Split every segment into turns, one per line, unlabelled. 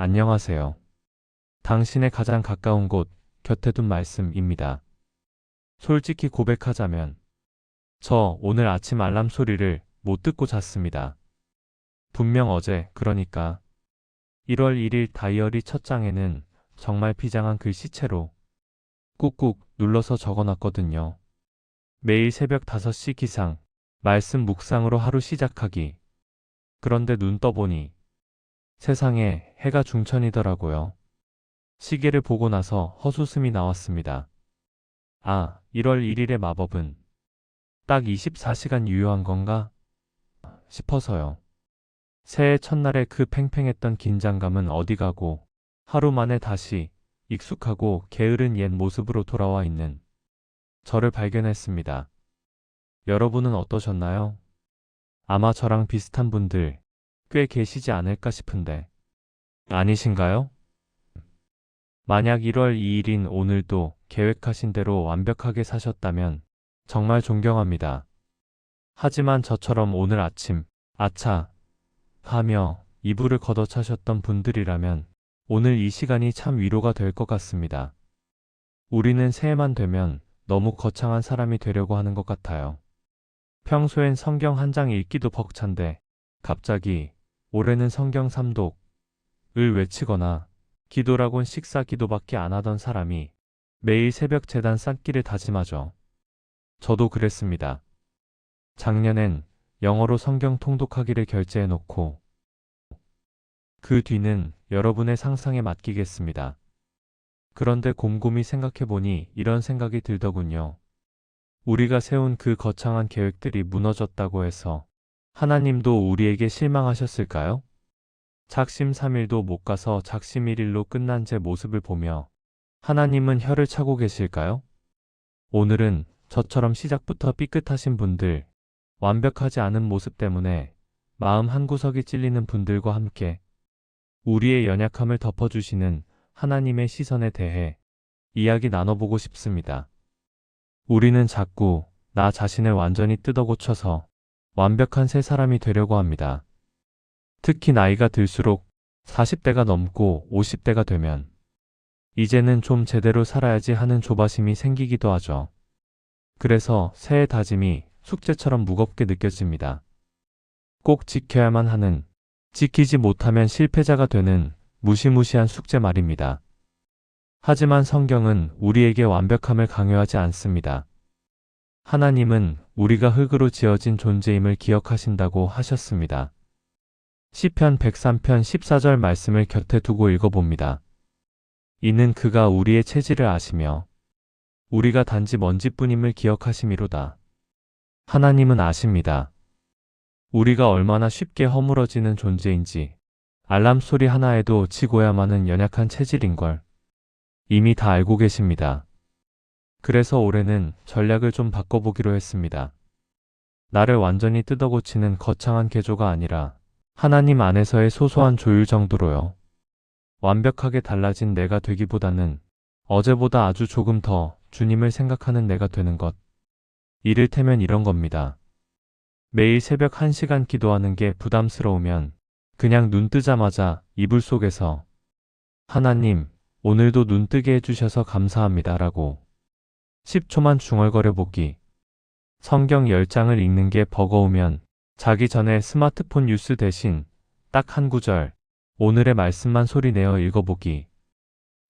안녕하세요. 당신의 가장 가까운 곳, 곁에 둔 말씀입니다. 솔직히 고백하자면, 저 오늘 아침 알람 소리를 못 듣고 잤습니다. 분명 어제, 그러니까 1월 1일 다이어리 첫 장에는 정말 비장한 글씨체로 꾹꾹 눌러서 적어놨거든요. 매일 새벽 5시 기상, 말씀 묵상으로 하루 시작하기. 그런데 눈 떠보니 세상에 해가 중천이더라고요. 시계를 보고 나서 헛웃음이 나왔습니다. 아, 1월 1일의 마법은 딱 24시간 유효한 건가? 싶어서요. 새해 첫날의 그 팽팽했던 긴장감은 어디 가고 하루 만에 다시 익숙하고 게으른 옛 모습으로 돌아와 있는 저를 발견했습니다. 여러분은 어떠셨나요? 아마 저랑 비슷한 분들 꽤 계시지 않을까 싶은데 아니신가요? 만약 1월 2일인 오늘도 계획하신 대로 완벽하게 사셨다면 정말 존경합니다. 하지만 저처럼 오늘 아침 아차 하며 이불을 걷어차셨던 분들이라면 오늘 이 시간이 참 위로가 될 것 같습니다. 우리는 새해만 되면 너무 거창한 사람이 되려고 하는 것 같아요. 평소엔 성경 한 장 읽기도 벅찬데 갑자기 올해는 성경 3독 을 외치거나 기도라곤 식사 기도밖에 안 하던 사람이 매일 새벽 재단 쌓기를 다짐하죠. 저도 그랬습니다. 작년엔 영어로 성경 통독하기를 결제해 놓고 그 뒤는 여러분의 상상에 맡기겠습니다. 그런데 곰곰이 생각해보니 이런 생각이 들더군요. 우리가 세운 그 거창한 계획들이 무너졌다고 해서 하나님도 우리에게 실망하셨을까요? 작심 3일도 못 가서 작심 1일로 끝난 제 모습을 보며 하나님은 혀를 차고 계실까요? 오늘은 저처럼 시작부터 삐끗하신 분들, 완벽하지 않은 모습 때문에 마음 한구석이 찔리는 분들과 함께 우리의 연약함을 덮어주시는 하나님의 시선에 대해 이야기 나눠보고 싶습니다. 우리는 자꾸 나 자신을 완전히 뜯어고쳐서 완벽한 새 사람이 되려고 합니다. 특히 나이가 들수록 40대가 넘고 50대가 되면 이제는 좀 제대로 살아야지 하는 조바심이 생기기도 하죠. 그래서 새해 다짐이 숙제처럼 무겁게 느껴집니다. 꼭 지켜야만 하는, 지키지 못하면 실패자가 되는 무시무시한 숙제 말입니다. 하지만 성경은 우리에게 완벽함을 강요하지 않습니다. 하나님은 우리가 흙으로 지어진 존재임을 기억하신다고 하셨습니다. 시편 103편 14절 말씀을 곁에 두고 읽어봅니다. 이는 그가 우리의 체질을 아시며 우리가 단지 먼지뿐임을 기억하심이로다. 하나님은 아십니다. 우리가 얼마나 쉽게 허물어지는 존재인지 알람 소리 하나에도 지고야만은 연약한 체질인걸 이미 다 알고 계십니다. 그래서 올해는 전략을 좀 바꿔보기로 했습니다. 나를 완전히 뜯어고치는 거창한 개조가 아니라 하나님 안에서의 소소한 조율 정도로요. 완벽하게 달라진 내가 되기보다는 어제보다 아주 조금 더 주님을 생각하는 내가 되는 것. 이를테면 이런 겁니다. 매일 새벽 1시간 기도하는 게 부담스러우면 그냥 눈 뜨자마자 이불 속에서 하나님, 오늘도 눈 뜨게 해주셔서 감사합니다. 라고 10초만 중얼거려 보기. 성경 10장을 읽는 게 버거우면 자기 전에 스마트폰 뉴스 대신 딱 한 구절, 오늘의 말씀만 소리내어 읽어보기.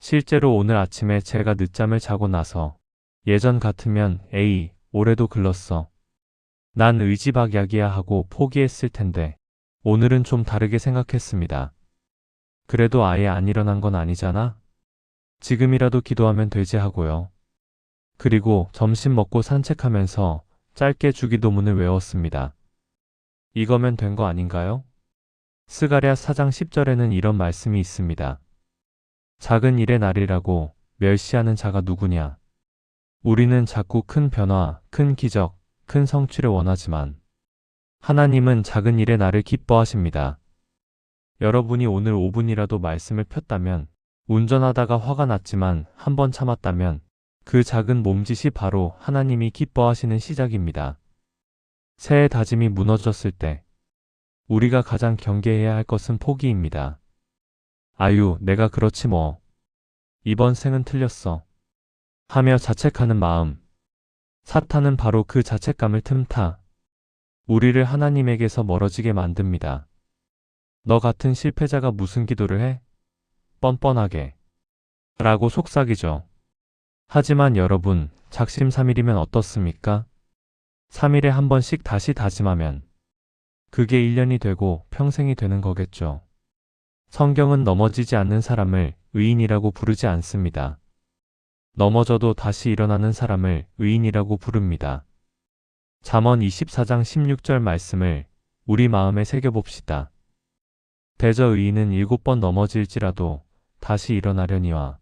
실제로 오늘 아침에 제가 늦잠을 자고 나서 예전 같으면 에이, 올해도 글렀어. 난 의지박약이야 하고 포기했을 텐데 오늘은 좀 다르게 생각했습니다. 그래도 아예 안 일어난 건 아니잖아? 지금이라도 기도하면 되지 하고요. 그리고 점심 먹고 산책하면서 짧게 주기도문을 외웠습니다. 이거면 된 거 아닌가요? 스가랴 4장 10절에는 이런 말씀이 있습니다. 작은 일의 날이라고 멸시하는 자가 누구냐? 우리는 자꾸 큰 변화, 큰 기적, 큰 성취를 원하지만 하나님은 작은 일의 날을 기뻐하십니다. 여러분이 오늘 5분이라도 말씀을 폈다면 운전하다가 화가 났지만 한 번 참았다면 그 작은 몸짓이 바로 하나님이 기뻐하시는 시작입니다. 새해 다짐이 무너졌을 때 우리가 가장 경계해야 할 것은 포기입니다. 아유, 내가 그렇지 뭐. 이번 생은 틀렸어. 하며 자책하는 마음. 사탄은 바로 그 자책감을 틈타 우리를 하나님에게서 멀어지게 만듭니다. 너 같은 실패자가 무슨 기도를 해? 뻔뻔하게. 라고 속삭이죠. 하지만 여러분, 작심 3일이면 어떻습니까? 3일에 한 번씩 다시 다짐하면 그게 1년이 되고 평생이 되는 거겠죠. 성경은 넘어지지 않는 사람을 의인이라고 부르지 않습니다. 넘어져도 다시 일어나는 사람을 의인이라고 부릅니다. 잠언 24장 16절 말씀을 우리 마음에 새겨봅시다. 대저 의인은 일곱 번 넘어질지라도 다시 일어나려니와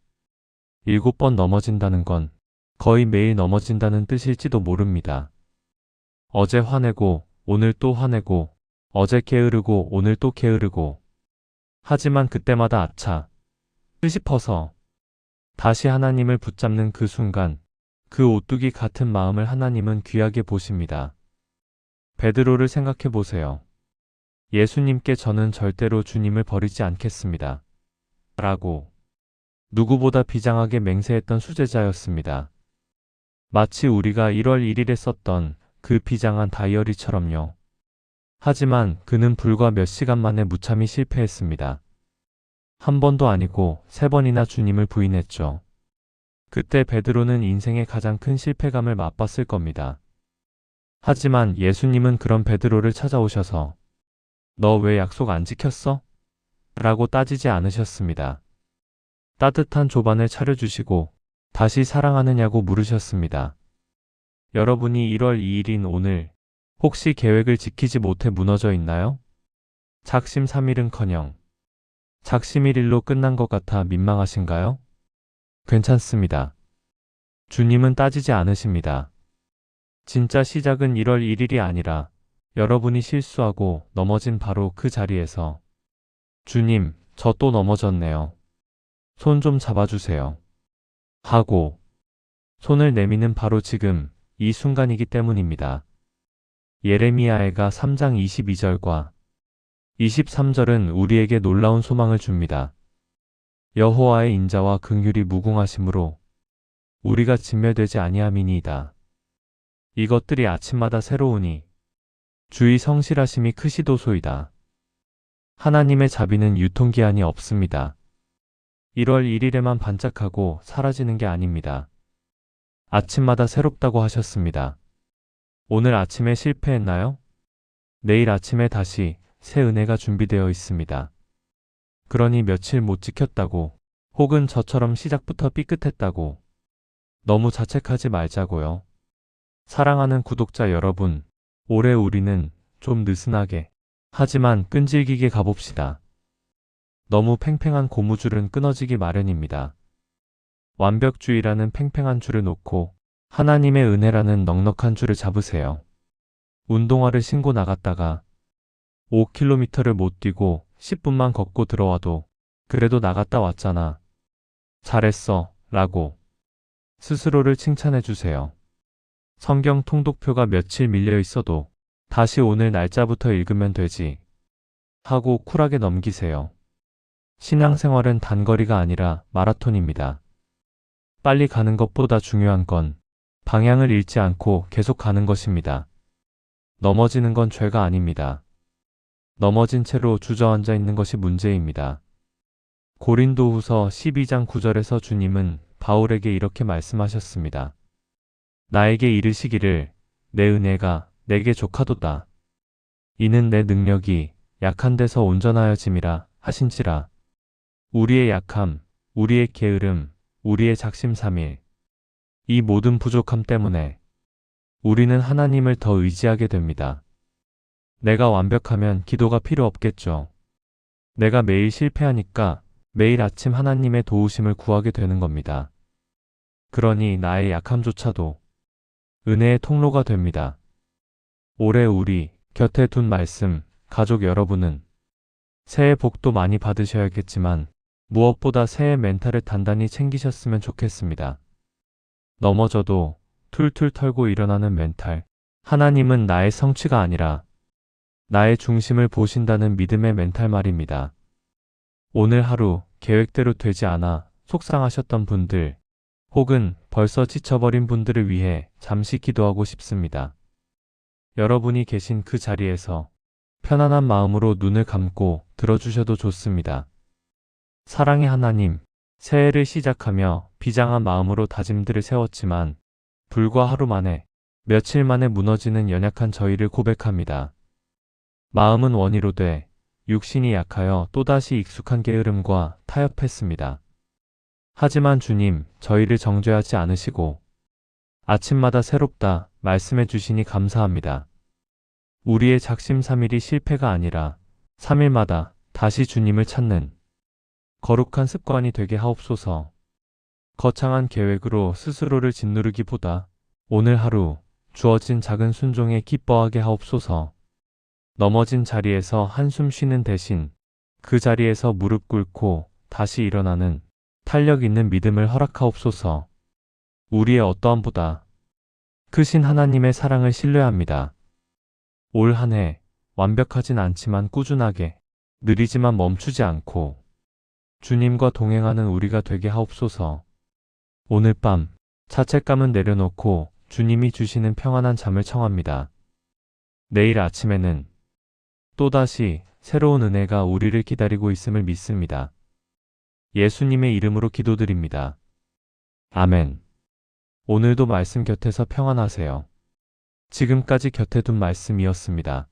일곱 번 넘어진다는 건 거의 매일 넘어진다는 뜻일지도 모릅니다. 어제 화내고 오늘 또 화내고 어제 게으르고 오늘 또 게으르고 하지만 그때마다 아차 싶어서 다시 하나님을 붙잡는 그 순간 그 오뚜기 같은 마음을 하나님은 귀하게 보십니다. 베드로를 생각해 보세요. 예수님께 저는 절대로 주님을 버리지 않겠습니다. 라고 누구보다 비장하게 맹세했던 수제자였습니다. 마치 우리가 1월 1일에 썼던 그 비장한 다이어리처럼요. 하지만 그는 불과 몇 시간 만에 무참히 실패했습니다. 한 번도 아니고 세 번이나 주님을 부인했죠. 그때 베드로는 인생의 가장 큰 실패감을 맛봤을 겁니다. 하지만 예수님은 그런 베드로를 찾아오셔서 너 왜 약속 안 지켰어? 라고 따지지 않으셨습니다. 따뜻한 조반을 차려주시고 다시 사랑하느냐고 물으셨습니다. 여러분이 1월 2일인 오늘 혹시 계획을 지키지 못해 무너져 있나요? 작심 3일은 커녕 작심 1일로 끝난 것 같아 민망하신가요? 괜찮습니다. 주님은 따지지 않으십니다. 진짜 시작은 1월 1일이 아니라 여러분이 실수하고 넘어진 바로 그 자리에서 주님, 저 또 넘어졌네요. 손 좀 잡아주세요. 하고 손을 내미는 바로 지금 이 순간이기 때문입니다. 예레미야애가 3장 22절과 23절은 우리에게 놀라운 소망을 줍니다. 여호와의 인자와 긍휼이 무궁하심으로 우리가 진멸되지 아니함이니이다. 이것들이 아침마다 새로우니 주의 성실하심이 크시도소이다. 하나님의 자비는 유통기한이 없습니다. 1월 1일에만 반짝하고 사라지는 게 아닙니다. 아침마다 새롭다고 하셨습니다. 오늘 아침에 실패했나요? 내일 아침에 다시 새 은혜가 준비되어 있습니다. 그러니 며칠 못 지켰다고 혹은 저처럼 시작부터 삐끗했다고 너무 자책하지 말자고요. 사랑하는 구독자 여러분, 올해 우리는 좀 느슨하게 하지만 끈질기게 가봅시다. 너무 팽팽한 고무줄은 끊어지기 마련입니다. 완벽주의라는 팽팽한 줄을 놓고 하나님의 은혜라는 넉넉한 줄을 잡으세요. 운동화를 신고 나갔다가 5km를 못 뛰고 10분만 걷고 들어와도 그래도 나갔다 왔잖아. 잘했어. 라고 스스로를 칭찬해 주세요. 성경 통독표가 며칠 밀려 있어도 다시 오늘 날짜부터 읽으면 되지. 하고 쿨하게 넘기세요. 신앙생활은 단거리가 아니라 마라톤입니다. 빨리 가는 것보다 중요한 건 방향을 잃지 않고 계속 가는 것입니다. 넘어지는 건 죄가 아닙니다. 넘어진 채로 주저앉아 있는 것이 문제입니다. 고린도 후서 12장 9절에서 주님은 바울에게 이렇게 말씀하셨습니다. 나에게 이르시기를 내 은혜가 내게 족하도다. 이는 내 능력이 약한 데서 온전하여짐이라 하신지라. 우리의 약함, 우리의 게으름, 우리의 작심삼일. 이 모든 부족함 때문에 우리는 하나님을 더 의지하게 됩니다. 내가 완벽하면 기도가 필요 없겠죠. 내가 매일 실패하니까 매일 아침 하나님의 도우심을 구하게 되는 겁니다. 그러니 나의 약함조차도 은혜의 통로가 됩니다. 올해 우리 곁에 둔 말씀, 가족 여러분은 새해 복도 많이 받으셔야겠지만 무엇보다 새해 멘탈을 단단히 챙기셨으면 좋겠습니다. 넘어져도 툴툴 털고 일어나는 멘탈. 하나님은 나의 성취가 아니라 나의 중심을 보신다는 믿음의 멘탈 말입니다. 오늘 하루 계획대로 되지 않아 속상하셨던 분들, 혹은 벌써 지쳐버린 분들을 위해 잠시 기도하고 싶습니다. 여러분이 계신 그 자리에서 편안한 마음으로 눈을 감고 들어주셔도 좋습니다. 사랑의 하나님, 새해를 시작하며 비장한 마음으로 다짐들을 세웠지만 불과 하루 만에 며칠 만에 무너지는 연약한 저희를 고백합니다. 마음은 원이로 돼 육신이 약하여 또다시 익숙한 게으름과 타협했습니다. 하지만 주님, 저희를 정죄하지 않으시고 아침마다 새롭다 말씀해 주시니 감사합니다. 우리의 작심삼일이 실패가 아니라 3일마다 다시 주님을 찾는 거룩한 습관이 되게 하옵소서. 거창한 계획으로 스스로를 짓누르기보다 오늘 하루 주어진 작은 순종에 기뻐하게 하옵소서. 넘어진 자리에서 한숨 쉬는 대신 그 자리에서 무릎 꿇고 다시 일어나는 탄력 있는 믿음을 허락하옵소서. 우리의 어떠함보다 크신 하나님의 사랑을 신뢰합니다. 올 한 해 완벽하진 않지만 꾸준하게 느리지만 멈추지 않고 주님과 동행하는 우리가 되게 하옵소서. 오늘 밤 자책감은 내려놓고 주님이 주시는 평안한 잠을 청합니다. 내일 아침에는 또다시 새로운 은혜가 우리를 기다리고 있음을 믿습니다. 예수님의 이름으로 기도드립니다. 아멘. 오늘도 말씀 곁에서 평안하세요. 지금까지 곁에 둔 말씀이었습니다.